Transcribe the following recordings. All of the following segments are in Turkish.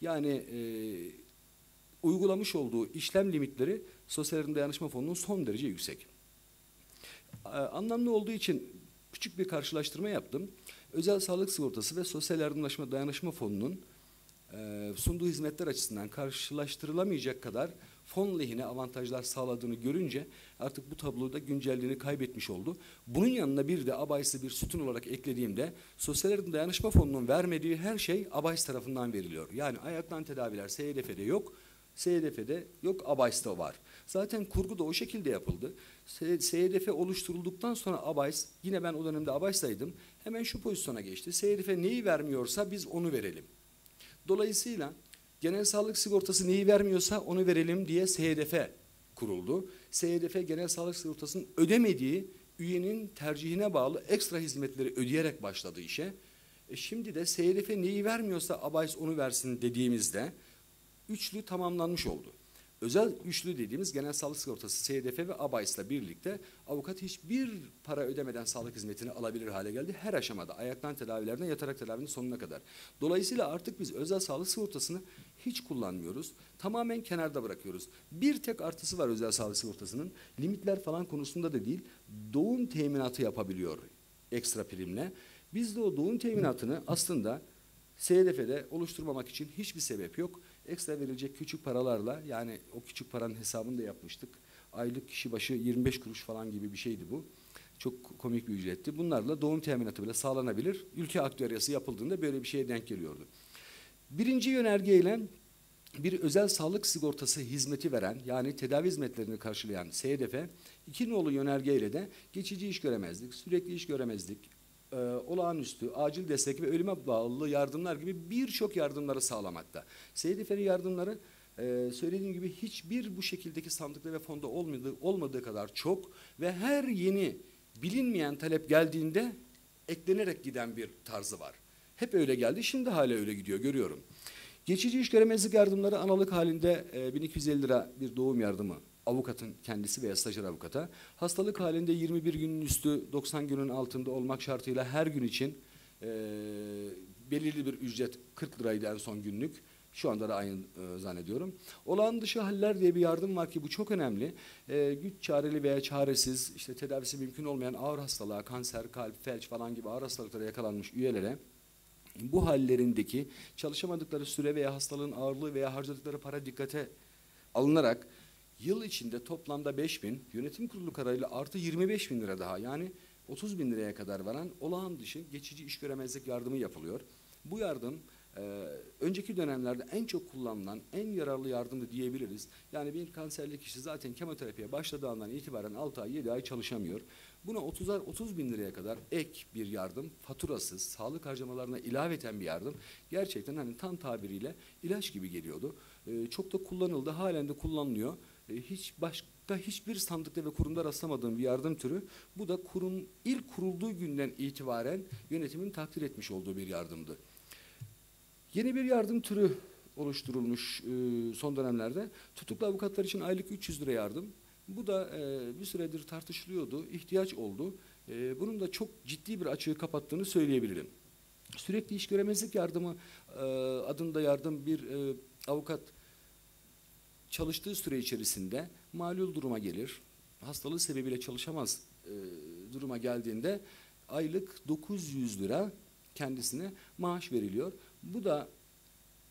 Yani e, uygulamış olduğu işlem limitleri Sosyal Yardım Dayanışma Fonu'nun son derece yüksek. E, anlamlı olduğu için küçük bir karşılaştırma yaptım. Özel sağlık sigortası ve Sosyal Yardımlaşma Dayanışma Fonu'nun e, sunduğu hizmetler açısından karşılaştırılamayacak kadar fon lehine avantajlar sağladığını görünce artık bu tabloda güncelliğini kaybetmiş oldu. Bunun yanına bir de ABAYS'ı bir sütun olarak eklediğimde Sosyal Yardım Dayanışma Fonu'nun vermediği her şey ABAYS tarafından veriliyor. Yani ayaktan tedaviler SYDF'de yok, SYDF'de yok, ABAYS'ta var. Zaten kurgu da o şekilde yapıldı. SYDF oluşturulduktan sonra ABAYS, yine ben o dönemde ABAYS'taydım, hemen şu pozisyona geçti. SYDF neyi vermiyorsa biz onu verelim. Dolayısıyla genel sağlık sigortası neyi vermiyorsa onu verelim diye SHDF kuruldu. SHDF genel sağlık sigortasının ödemediği üyenin tercihine bağlı ekstra hizmetleri ödeyerek başladı işe. E şimdi de SHDF neyi vermiyorsa ABAYS onu versin dediğimizde üçlü tamamlanmış oldu. Özel güçlü dediğimiz genel sağlık sigortası SDF ve ABAYS'la birlikte avukat hiçbir para ödemeden sağlık hizmetini alabilir hale geldi. Her aşamada ayaktan tedavilerden yatarak tedavinin sonuna kadar. Dolayısıyla artık biz özel sağlık sigortasını hiç kullanmıyoruz. Tamamen kenarda bırakıyoruz. Bir tek artısı var özel sağlık sigortasının. Limitler falan konusunda da değil. Doğum teminatı yapabiliyor ekstra primle. Biz de o doğum teminatını aslında SDF'de oluşturmamak için hiçbir sebep yok ekstra verilecek küçük paralarla yani o küçük paranın hesabını da yapmıştık. Aylık kişi başı 25 kuruş falan gibi bir şeydi bu. Çok komik bir ücretti. Bunlarla doğum teminatı bile sağlanabilir. Ülke aktüeryası yapıldığında böyle bir şeye denk geliyordu. Birinci yönergeyle bir özel sağlık sigortası hizmeti veren yani tedavi hizmetlerini karşılayan SDF iki nolu yönergeyle de geçici iş göremezdik, sürekli iş göremezdik, e, olağanüstü, acil destek ve ölüme bağlı yardımlar gibi birçok yardımları sağlamakta. SDF'nin yardımları e, söylediğim gibi hiçbir bu şekildeki sandıkta ve fonda olmadığı, olmadığı kadar çok ve her yeni bilinmeyen talep geldiğinde eklenerek giden bir tarzı var. Hep öyle geldi, şimdi hala öyle gidiyor, görüyorum. Geçici iş göremezlik yardımları analık halinde e, 1250 lira bir doğum yardımı avukatın kendisi veya stajyer avukata hastalık halinde 21 günün üstü 90 günün altında olmak şartıyla her gün için e, belirli bir ücret 40 liraydı en son günlük. Şu anda da aynı e, zannediyorum. Olağan dışı haller diye bir yardım var ki bu çok önemli. E, güç çareli veya çaresiz, işte tedavisi mümkün olmayan ağır hastalığa, kanser, kalp, felç falan gibi ağır hastalıklara yakalanmış üyelere bu hallerindeki çalışamadıkları süre veya hastalığın ağırlığı veya harcadıkları para dikkate alınarak Yıl içinde toplamda 5 bin, yönetim kurulu kararıyla artı 25 bin lira daha yani 30 bin liraya kadar varan olağan dışı geçici iş göremezlik yardımı yapılıyor. Bu yardım e, önceki dönemlerde en çok kullanılan, en yararlı yardımdı diyebiliriz. Yani bir kanserli kişi zaten kemoterapiye başladığı andan itibaren 6 ay 7 ay çalışamıyor. Buna 30 30 bin liraya kadar ek bir yardım, faturasız, sağlık harcamalarına ilaveten bir yardım. Gerçekten hani tam tabiriyle ilaç gibi geliyordu. E, çok da kullanıldı, halen de kullanılıyor. E, hiç başka hiçbir sandıkta ve kurumda rastlamadığım bir yardım türü. Bu da kurum ilk kurulduğu günden itibaren yönetimin takdir etmiş olduğu bir yardımdı. Yeni bir yardım türü oluşturulmuş e, son dönemlerde. Tutuklu avukatlar için aylık 300 lira yardım. Bu da e, bir süredir tartışılıyordu, ihtiyaç oldu. Bunun da çok ciddi bir açığı kapattığını söyleyebilirim. Sürekli iş göremezlik yardımı adında yardım bir avukat çalıştığı süre içerisinde malul duruma gelir. Hastalığı sebebiyle çalışamaz e, duruma geldiğinde aylık 900 lira kendisine maaş veriliyor. Bu da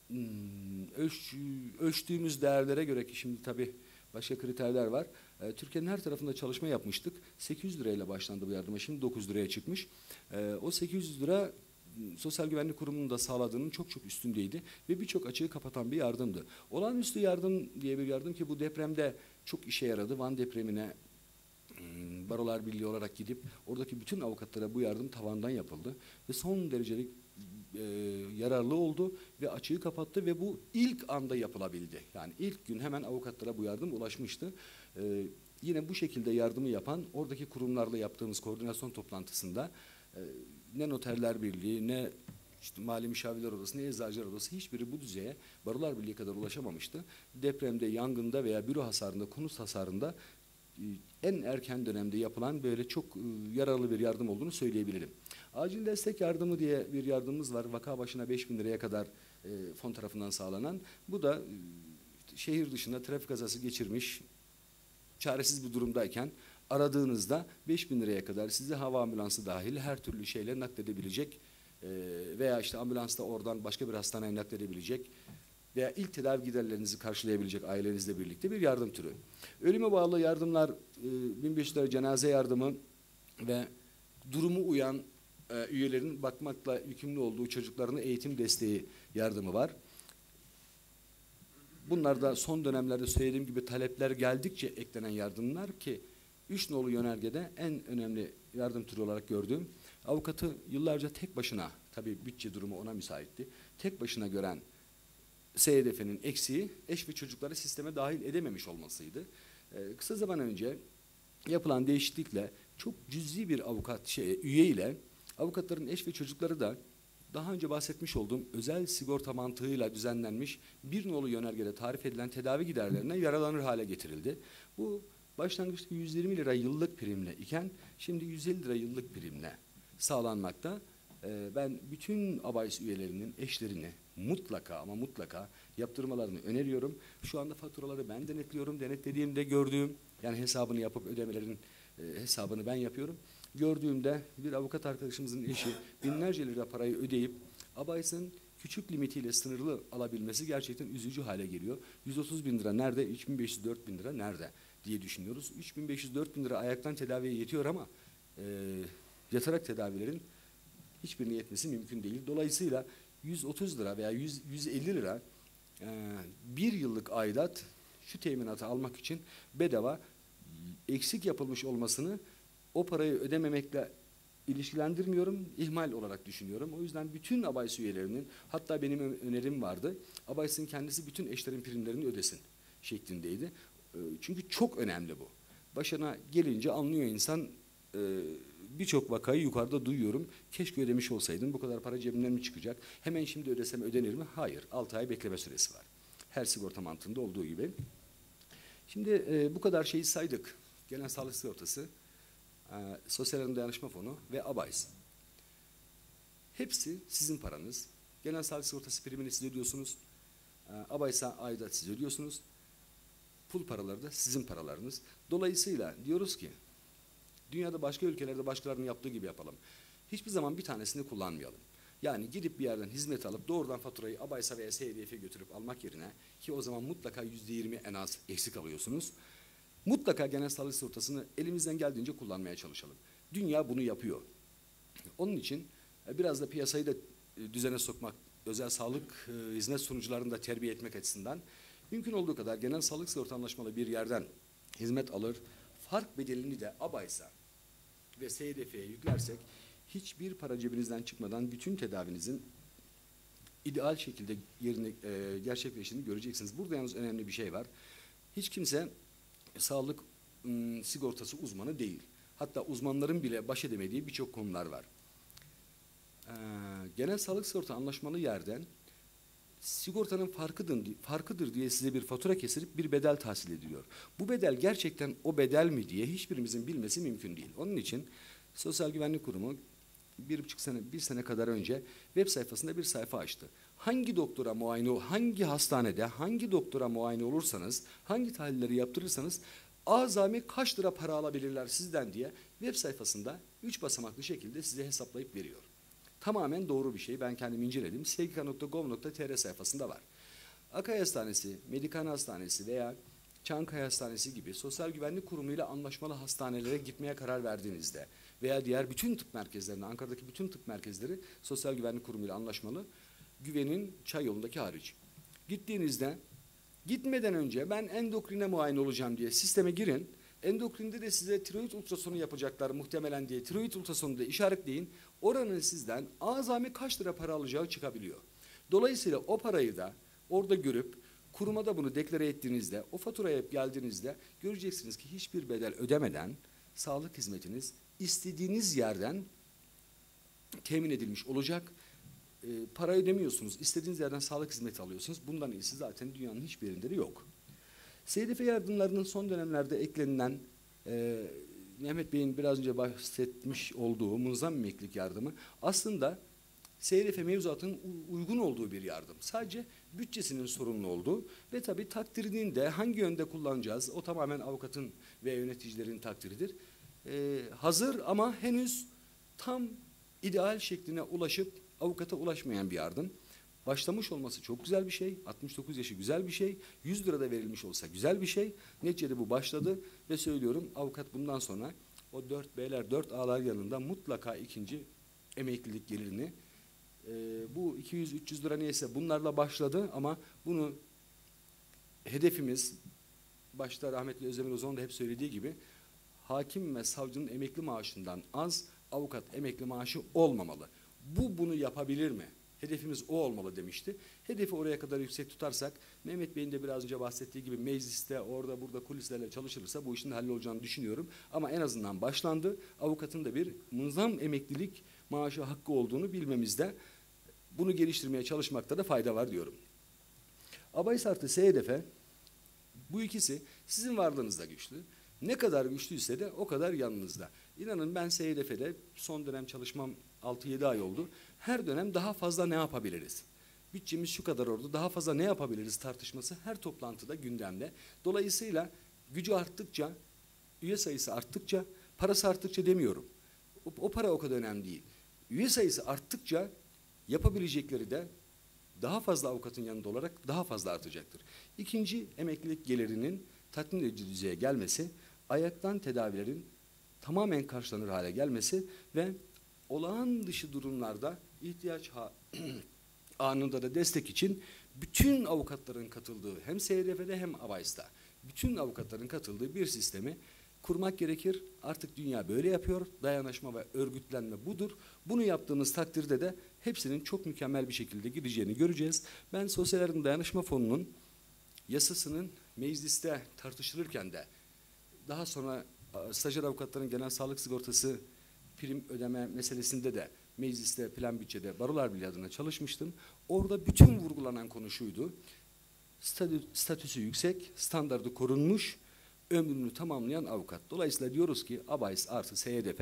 hmm, ölç, ölçtüğümüz değerlere göre ki şimdi tabii başka kriterler var. E, Türkiye'nin her tarafında çalışma yapmıştık. 800 lirayla başlandı bu yardıma. Şimdi 9 liraya çıkmış. E, o 800 lira Sosyal Güvenlik Kurumu'nun da sağladığının çok çok üstündeydi ve birçok açığı kapatan bir yardımdı. Olağanüstü yardım diye bir yardım ki bu depremde çok işe yaradı. Van depremine Barolar Birliği olarak gidip oradaki bütün avukatlara bu yardım tavandan yapıldı ve son derece e, yararlı oldu ve açığı kapattı ve bu ilk anda yapılabildi. Yani ilk gün hemen avukatlara bu yardım ulaşmıştı. E, yine bu şekilde yardımı yapan oradaki kurumlarla yaptığımız koordinasyon toplantısında e, ne Noterler Birliği ne işte Mali Müşavirler Odası ne Eczacılar Odası hiçbiri bu düzeye Barolar Birliği kadar ulaşamamıştı. Depremde, yangında veya büro hasarında, konut hasarında e, en erken dönemde yapılan böyle çok e, yararlı bir yardım olduğunu söyleyebilirim. Acil destek yardımı diye bir yardımımız var. Vaka başına 5 bin liraya kadar fon tarafından sağlanan. Bu da şehir dışında trafik kazası geçirmiş, çaresiz bir durumdayken aradığınızda 5000 liraya kadar size hava ambulansı dahil her türlü şeyle nakledebilecek e, veya işte ambulansta oradan başka bir hastaneye nakledebilecek veya ilk tedavi giderlerinizi karşılayabilecek ailenizle birlikte bir yardım türü. Ölüme bağlı yardımlar e, 1500 lira cenaze yardımı ve durumu uyan e, üyelerin bakmakla yükümlü olduğu çocuklarına eğitim desteği yardımı var. Bunlar da son dönemlerde söylediğim gibi talepler geldikçe eklenen yardımlar ki üç nolu yönergede en önemli yardım türü olarak gördüğüm avukatı yıllarca tek başına tabi bütçe durumu ona müsaitti. Tek başına gören SYDF'nin eksiği eş ve çocukları sisteme dahil edememiş olmasıydı. Ee, kısa zaman önce yapılan değişiklikle çok cüzi bir avukat şey, üye ile avukatların eş ve çocukları da daha önce bahsetmiş olduğum özel sigorta mantığıyla düzenlenmiş bir nolu yönergede tarif edilen tedavi giderlerine yaralanır hale getirildi. Bu başlangıçta 120 lira yıllık primle iken şimdi 150 lira yıllık primle sağlanmakta. Ee, ben bütün ABAYS üyelerinin eşlerini mutlaka ama mutlaka yaptırmalarını öneriyorum. Şu anda faturaları ben denetliyorum. Denetlediğimde gördüğüm yani hesabını yapıp ödemelerin e, hesabını ben yapıyorum. Gördüğümde bir avukat arkadaşımızın eşi binlerce lira parayı ödeyip ABAYS'ın küçük limitiyle sınırlı alabilmesi gerçekten üzücü hale geliyor. 130 bin lira nerede, 3504 bin lira nerede diye düşünüyoruz. 3504 bin lira ayaktan tedaviye yetiyor ama e, yatarak tedavilerin hiçbirine yetmesi mümkün değil. Dolayısıyla 130 lira veya 100, 150 lira e, bir yıllık aidat şu teminatı almak için bedava eksik yapılmış olmasını o parayı ödememekle ilişkilendirmiyorum, ihmal olarak düşünüyorum. O yüzden bütün ABAYS üyelerinin, hatta benim önerim vardı, ABAYS'ın kendisi bütün eşlerin primlerini ödesin şeklindeydi. Çünkü çok önemli bu. Başına gelince anlıyor insan, birçok vakayı yukarıda duyuyorum. Keşke ödemiş olsaydım, bu kadar para cebimden mi çıkacak? Hemen şimdi ödesem ödenir mi? Hayır, 6 ay bekleme süresi var. Her sigorta mantığında olduğu gibi. Şimdi bu kadar şeyi saydık. Genel sağlık sigortası, e, Sosyal Yardım Dayanışma Fonu ve ABAYS. Hepsi sizin paranız. Genel sağlık sigortası primini siz ödüyorsunuz. E, ABAYS'a aidat siz ödüyorsunuz. Pul paraları da sizin paralarınız. Dolayısıyla diyoruz ki dünyada başka ülkelerde başkalarının yaptığı gibi yapalım. Hiçbir zaman bir tanesini kullanmayalım. Yani gidip bir yerden hizmet alıp doğrudan faturayı ABAYS'a veya SHDF'e götürüp almak yerine ki o zaman mutlaka yüzde yirmi en az eksik alıyorsunuz. Mutlaka genel sağlık sigortasını elimizden geldiğince kullanmaya çalışalım. Dünya bunu yapıyor. Onun için e, biraz da piyasayı da e, düzene sokmak, özel sağlık e, hizmet sunucularını da terbiye etmek açısından mümkün olduğu kadar genel sağlık sigorta anlaşmalı bir yerden hizmet alır, fark bedelini de ABAYS'a ve SDF'ye yüklersek hiçbir para cebinizden çıkmadan bütün tedavinizin ideal şekilde yerine e, gerçekleştiğini göreceksiniz. Burada yalnız önemli bir şey var. Hiç kimse sağlık sigortası uzmanı değil. Hatta uzmanların bile baş edemediği birçok konular var. Genel sağlık sigorta anlaşmalı yerden sigortanın farkıdır, farkıdır diye size bir fatura kesilip bir bedel tahsil ediliyor. Bu bedel gerçekten o bedel mi diye hiçbirimizin bilmesi mümkün değil. Onun için Sosyal Güvenlik Kurumu bir buçuk sene, bir sene kadar önce web sayfasında bir sayfa açtı. Hangi doktora muayene, hangi hastanede, hangi doktora muayene olursanız, hangi tahlilleri yaptırırsanız azami kaç lira para alabilirler sizden diye web sayfasında üç basamaklı şekilde size hesaplayıp veriyor. Tamamen doğru bir şey. Ben kendim inceledim. sgk.gov.tr sayfasında var. Akay Hastanesi, Medikan Hastanesi veya Çankaya Hastanesi gibi sosyal güvenlik kurumuyla anlaşmalı hastanelere gitmeye karar verdiğinizde veya diğer bütün tıp merkezlerine, Ankara'daki bütün tıp merkezleri sosyal güvenlik kurumuyla anlaşmalı. Güvenin çay yolundaki hariç. Gittiğinizde gitmeden önce ben endokrine muayene olacağım diye sisteme girin. Endokrinde de size tiroid ultrasonu yapacaklar muhtemelen diye tiroid ultrasonu da işaretleyin. Oranın sizden azami kaç lira para alacağı çıkabiliyor. Dolayısıyla o parayı da orada görüp kuruma da bunu deklare ettiğinizde, o faturaya geldiğinizde göreceksiniz ki hiçbir bedel ödemeden sağlık hizmetiniz istediğiniz yerden temin edilmiş olacak. E, para ödemiyorsunuz, istediğiniz yerden sağlık hizmeti alıyorsunuz. Bundan iyisi zaten dünyanın hiçbir yerinde de yok. SDF yardımlarının son dönemlerde eklenilen e, Mehmet Bey'in biraz önce bahsetmiş olduğu munzam emeklilik yardımı aslında SRF mevzuatının uygun olduğu bir yardım. Sadece bütçesinin sorunlu olduğu ve tabii takdirinin de hangi yönde kullanacağız o tamamen avukatın ve yöneticilerin takdiridir. Ee, hazır ama henüz tam ideal şekline ulaşıp avukata ulaşmayan bir yardım. Başlamış olması çok güzel bir şey. 69 yaşı güzel bir şey. 100 lira da verilmiş olsa güzel bir şey. Neticede bu başladı ve söylüyorum avukat bundan sonra o 4 B'ler 4 A'lar yanında mutlaka ikinci emeklilik gelirini e, bu 200-300 lira neyse bunlarla başladı ama bunu hedefimiz başta rahmetli Özdemir Uzun da hep söylediği gibi hakim ve savcının emekli maaşından az avukat emekli maaşı olmamalı. Bu bunu yapabilir mi? Hedefimiz o olmalı demişti. Hedefi oraya kadar yüksek tutarsak Mehmet Bey'in de biraz önce bahsettiği gibi mecliste orada burada kulislerle çalışılırsa bu işin hallolacağını düşünüyorum. Ama en azından başlandı. Avukatın da bir mınzam emeklilik maaşı hakkı olduğunu bilmemizde bunu geliştirmeye çalışmakta da fayda var diyorum. Abayis artı SEDEF'e bu ikisi sizin varlığınızda güçlü. Ne kadar güçlüyse de o kadar yanınızda. İnanın ben SEDEF'de son dönem çalışmam 6-7 ay oldu. Her dönem daha fazla ne yapabiliriz? Bütçemiz şu kadar oldu. Daha fazla ne yapabiliriz tartışması her toplantıda gündemde. Dolayısıyla gücü arttıkça, üye sayısı arttıkça, parası arttıkça demiyorum. O, o para o kadar önemli değil. Üye sayısı arttıkça yapabilecekleri de daha fazla avukatın yanında olarak daha fazla artacaktır. İkinci emeklilik gelirinin tatmin edici düzeye gelmesi, ayaktan tedavilerin tamamen karşılanır hale gelmesi ve olağan dışı durumlarda ihtiyaç anında da destek için bütün avukatların katıldığı hem SRF'de hem AVAYS'ta bütün avukatların katıldığı bir sistemi kurmak gerekir. Artık dünya böyle yapıyor. Dayanışma ve örgütlenme budur. Bunu yaptığımız takdirde de hepsinin çok mükemmel bir şekilde gideceğini göreceğiz. Ben Sosyal Yardım Dayanışma Fonu'nun yasasının mecliste tartışılırken de daha sonra stajyer avukatların genel sağlık sigortası prim ödeme meselesinde de mecliste plan bütçede Barolar Birliği adına çalışmıştım. Orada bütün vurgulanan konu şuydu. Statü, statüsü yüksek, standardı korunmuş, ömrünü tamamlayan avukat. Dolayısıyla diyoruz ki ABAYS artı SYDF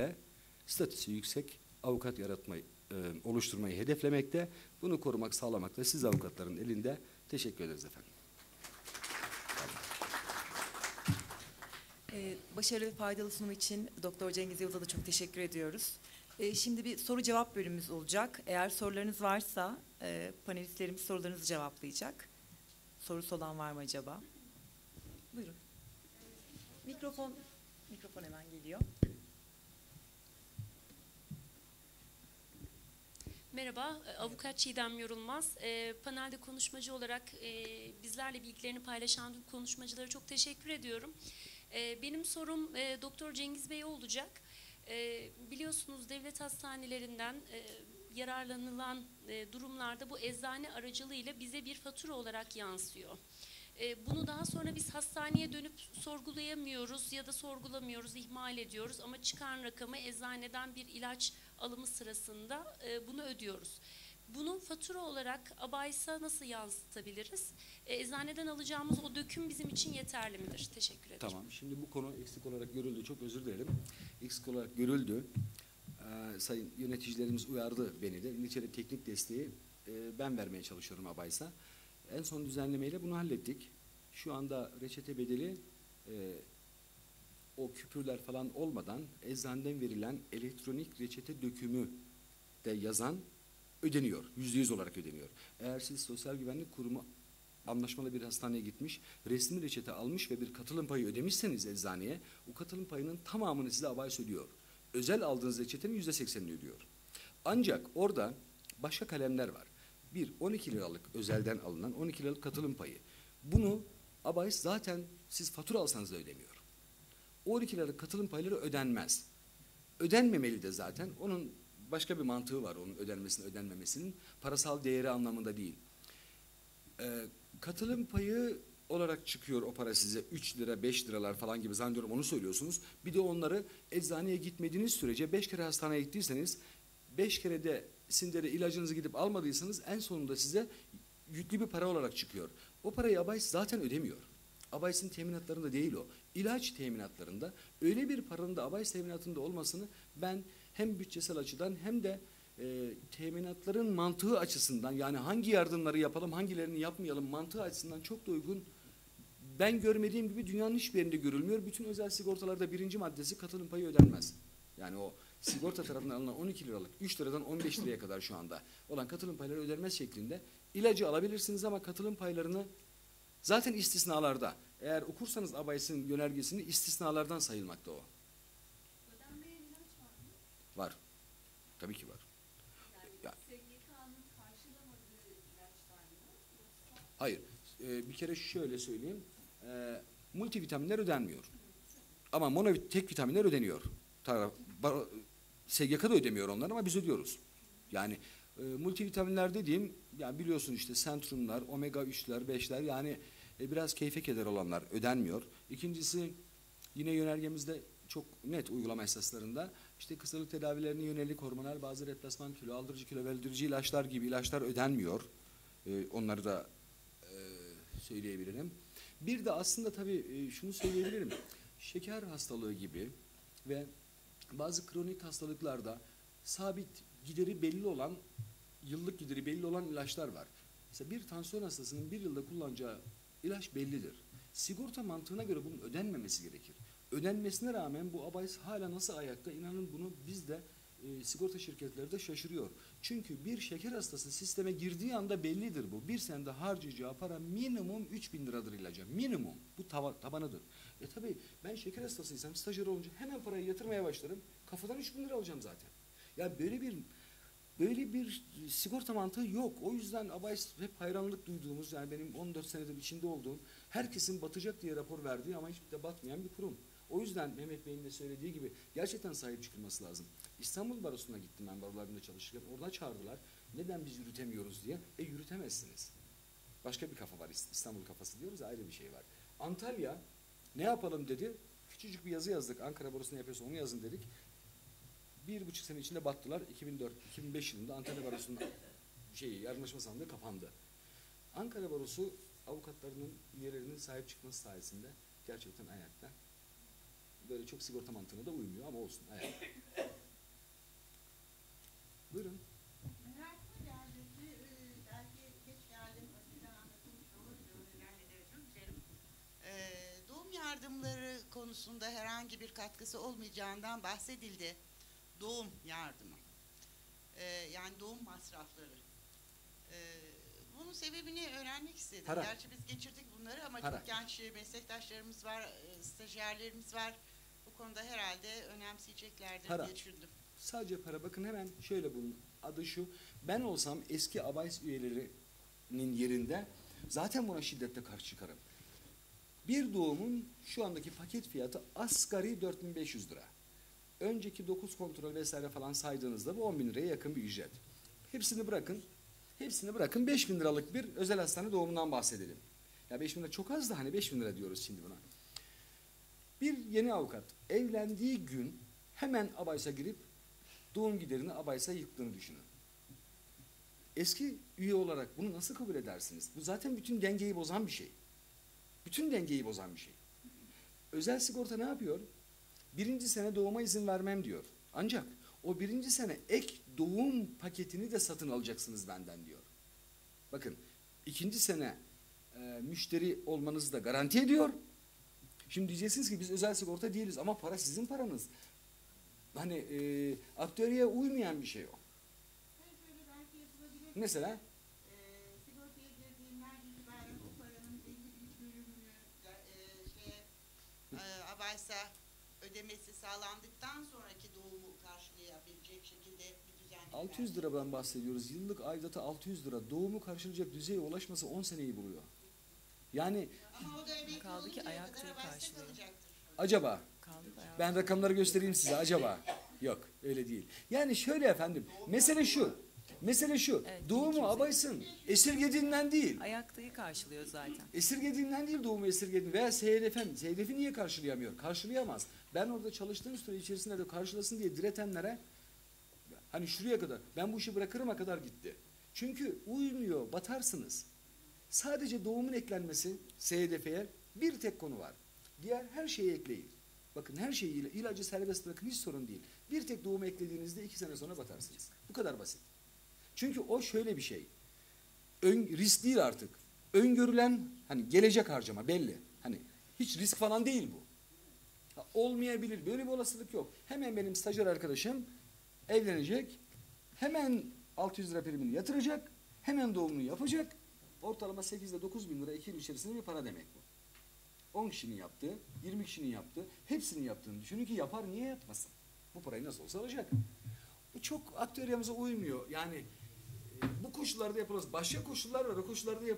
statüsü yüksek avukat yaratmayı, e, oluşturmayı hedeflemekte. Bunu korumak, sağlamak da siz avukatların elinde. Teşekkür ederiz efendim. Başarılı ve faydalı sunum için Doktor Cengiz Yıldız'a da çok teşekkür ediyoruz. Ee, şimdi bir soru cevap bölümümüz olacak. Eğer sorularınız varsa e, panelistlerimiz sorularınızı cevaplayacak. Sorusu olan var mı acaba? Buyurun. Mikrofon mikrofon hemen geliyor. Merhaba, e, avukat Çiğdem Yorulmaz. E, panelde konuşmacı olarak e, bizlerle bilgilerini paylaşan konuşmacılara çok teşekkür ediyorum. E, benim sorum e, Doktor Cengiz Bey olacak. E, biliyorsunuz devlet hastanelerinden e, yararlanılan e, durumlarda bu eczane aracılığıyla bize bir fatura olarak yansıyor. E, bunu daha sonra biz hastaneye dönüp sorgulayamıyoruz ya da sorgulamıyoruz, ihmal ediyoruz ama çıkan rakamı eczaneden bir ilaç alımı sırasında bunu ödüyoruz. Bunu fatura olarak ABAYS'a nasıl yansıtabiliriz? E, eczaneden alacağımız o döküm bizim için yeterli midir? Teşekkür ederim. Tamam. Şimdi bu konu eksik olarak görüldü. Çok özür dilerim. Eksik olarak görüldü. Ee, sayın yöneticilerimiz uyardı beni de. İngilizce'de teknik desteği e, ben vermeye çalışıyorum ABAYS'a. En son düzenlemeyle bunu hallettik. Şu anda reçete bedeli e, o küpürler falan olmadan eczaneden verilen elektronik reçete dökümü de yazan ödeniyor. Yüzde yüz olarak ödeniyor. Eğer siz Sosyal Güvenlik Kurumu anlaşmalı bir hastaneye gitmiş, resmi reçete almış ve bir katılım payı ödemişseniz eczaneye, o katılım payının tamamını size ABAYS ödüyor. Özel aldığınız reçetenin yüzde seksenini ödüyor. Ancak orada başka kalemler var. Bir, 12 liralık özelden alınan 12 liralık katılım payı. Bunu ABAYS zaten siz fatura alsanız da ödemiyor. O 12 liralık katılım payları ödenmez. Ödenmemeli de zaten. Onun başka bir mantığı var onun ödenmesinin ödenmemesinin. Parasal değeri anlamında değil. Ee, katılım payı olarak çıkıyor o para size 3 lira 5 liralar falan gibi zannediyorum onu söylüyorsunuz. Bir de onları eczaneye gitmediğiniz sürece 5 kere hastaneye gittiyseniz 5 kere de sindere ilacınızı gidip almadıysanız en sonunda size yüklü bir para olarak çıkıyor. O parayı ABAYS zaten ödemiyor. ABAYS'in teminatlarında değil o. İlaç teminatlarında öyle bir paranın da ABAYS teminatında olmasını ben hem bütçesel açıdan hem de e, teminatların mantığı açısından yani hangi yardımları yapalım hangilerini yapmayalım mantığı açısından çok da uygun. Ben görmediğim gibi dünyanın hiçbir yerinde görülmüyor. Bütün özel sigortalarda birinci maddesi katılım payı ödenmez. Yani o sigorta tarafından alınan 12 liralık 3 liradan 15 liraya kadar şu anda olan katılım payları ödenmez şeklinde ilacı alabilirsiniz ama katılım paylarını zaten istisnalarda eğer okursanız ABAYS'ın yönergesini istisnalardan sayılmakta o. Ödenmeyen ilaç var mı? Var. Tabii ki var. Ya- SGK'nın karşılamadığı ilaçlar mı? Yoksa Hayır. Ee, bir kere şöyle söyleyeyim. Ee, multivitaminler ödenmiyor. Ama monovit tek vitaminler ödeniyor. Taraf, bar- SGK da ödemiyor onlar ama biz ödüyoruz. Yani e, multivitaminler dediğim yani biliyorsun işte sentrumlar, omega 3'ler, 5'ler yani e, biraz keyfe keder olanlar ödenmiyor. İkincisi yine yönergemizde çok net uygulama esaslarında işte kısalık tedavilerine yönelik hormonal bazı replasman kilo aldırıcı kilo verdirici ilaçlar gibi ilaçlar ödenmiyor. E, onları da e, söyleyebilirim. Bir de aslında tabii e, şunu söyleyebilirim. Şeker hastalığı gibi ve bazı kronik hastalıklarda sabit gideri belli olan, yıllık gideri belli olan ilaçlar var. Mesela bir tansiyon hastasının bir yılda kullanacağı ilaç bellidir. Sigorta mantığına göre bunun ödenmemesi gerekir. Ödenmesine rağmen bu abayis hala nasıl ayakta inanın bunu biz de e, sigorta şirketleri de şaşırıyor. Çünkü bir şeker hastası sisteme girdiği anda bellidir bu. Bir senede harcayacağı para minimum 3000 liradır ilaca. Minimum. Bu tava, tabanıdır. E tabi ben şeker hastasıysam stajyer olunca hemen parayı yatırmaya başlarım. Kafadan 3000 lira alacağım zaten. Ya böyle bir böyle bir sigorta mantığı yok. O yüzden abayis hep hayranlık duyduğumuz yani benim 14 senedir içinde olduğum herkesin batacak diye rapor verdiği ama hiç de batmayan bir kurum. O yüzden Mehmet Bey'in de söylediği gibi gerçekten sahip çıkılması lazım. İstanbul Barosu'na gittim ben barolarında çalışırken. Orada çağırdılar. Neden biz yürütemiyoruz diye. E yürütemezsiniz. Başka bir kafa var. İstanbul kafası diyoruz ayrı bir şey var. Antalya ne yapalım dedi. Küçücük bir yazı yazdık. Ankara Barosu ne yapıyorsa onu yazın dedik. Bir buçuk sene içinde battılar. 2004-2005 yılında Antalya Barosu'nun şeyi, yardımlaşma sandığı kapandı. Ankara Barosu avukatlarının, üyelerinin sahip çıkması sayesinde gerçekten ayakta. Böyle çok sigorta mantığına da uymuyor ama olsun ayakta. Buyurun. E. E, doğum yardımları konusunda herhangi bir katkısı olmayacağından bahsedildi. Doğum yardımı. E, yani doğum masrafları. E, bunun sebebini öğrenmek istedim. Para. Gerçi biz geçirdik bunları ama Para. çok genç meslektaşlarımız var, e, stajyerlerimiz var. Bu konuda herhalde önemseyeceklerdir Para. diye düşündüm. Sadece para. Bakın hemen şöyle bunun adı şu. Ben olsam eski ABAYS üyelerinin yerinde zaten buna şiddetle karşı çıkarım. Bir doğumun şu andaki paket fiyatı asgari 4500 lira. Önceki 9 kontrol vesaire falan saydığınızda bu 10 bin liraya yakın bir ücret. Hepsini bırakın. Hepsini bırakın 5 bin liralık bir özel hastane doğumundan bahsedelim. Ya 5 bin lira çok az da hani 5 bin lira diyoruz şimdi buna. Bir yeni avukat evlendiği gün hemen ABAYS'a girip doğum giderini ABAYS'a yıktığını düşünün. Eski üye olarak bunu nasıl kabul edersiniz? Bu zaten bütün dengeyi bozan bir şey. Bütün dengeyi bozan bir şey. Özel sigorta ne yapıyor? Birinci sene doğuma izin vermem diyor. Ancak o birinci sene ek doğum paketini de satın alacaksınız benden diyor. Bakın ikinci sene e, müşteri olmanızı da garanti ediyor. Şimdi diyeceksiniz ki biz özel sigorta değiliz ama para sizin paranız. Hani e, aktüeriye uymayan bir şey o. Hayır, şöyle belki yapılabilir. Mesela ABAYS'a ödemesi sağlandıktan sonraki doğumu karşılayabilecek şekilde bir düzenleme. 600 liradan bahsediyoruz. Yıllık aidatı 600 lira. Doğumu karşılayacak düzeye ulaşması 10 seneyi buluyor. Yani Kaldı ki ayakta karşılıyor. acaba ben rakamları göstereyim size acaba. Yok öyle değil. Yani şöyle efendim mesele şu. Mesele şu. Evet, doğumu abaysın. Esirgediğinden değil. Ayaktayı karşılıyor zaten. Esirgediğinden değil doğumu esirgediğinden veya SHDF'm. SHDF'i niye karşılayamıyor? Karşılayamaz. Ben orada çalıştığım süre içerisinde de karşılasın diye diretenlere hani şuraya kadar ben bu işi bırakırıma kadar gitti. Çünkü uymuyor, batarsınız. Sadece doğumun eklenmesi SHDF'ye bir tek konu var. Diğer her şeyi ekleyin. Bakın her şeyiyle ilacı serbest bırakın hiç sorun değil. Bir tek doğumu eklediğinizde iki sene sonra batarsınız. Bu kadar basit. Çünkü o şöyle bir şey. Ön, risk değil artık. Öngörülen hani gelecek harcama belli. Hani hiç risk falan değil bu. Ha, olmayabilir. Böyle bir olasılık yok. Hemen benim stajyer arkadaşım evlenecek. Hemen 600 lira primini yatıracak. Hemen doğumunu yapacak. Ortalama 8 ile 9 bin lira 2 yıl içerisinde bir para demek bu. 10 kişinin yaptığı, 20 kişinin yaptığı, hepsinin yaptığını düşünün ki yapar niye yapmasın? Bu parayı nasıl olsa alacak. Bu çok aktüeryamıza uymuyor. Yani e, bu koşullarda yapılmaz. Başka koşullar var. O koşullarda yapılmaz.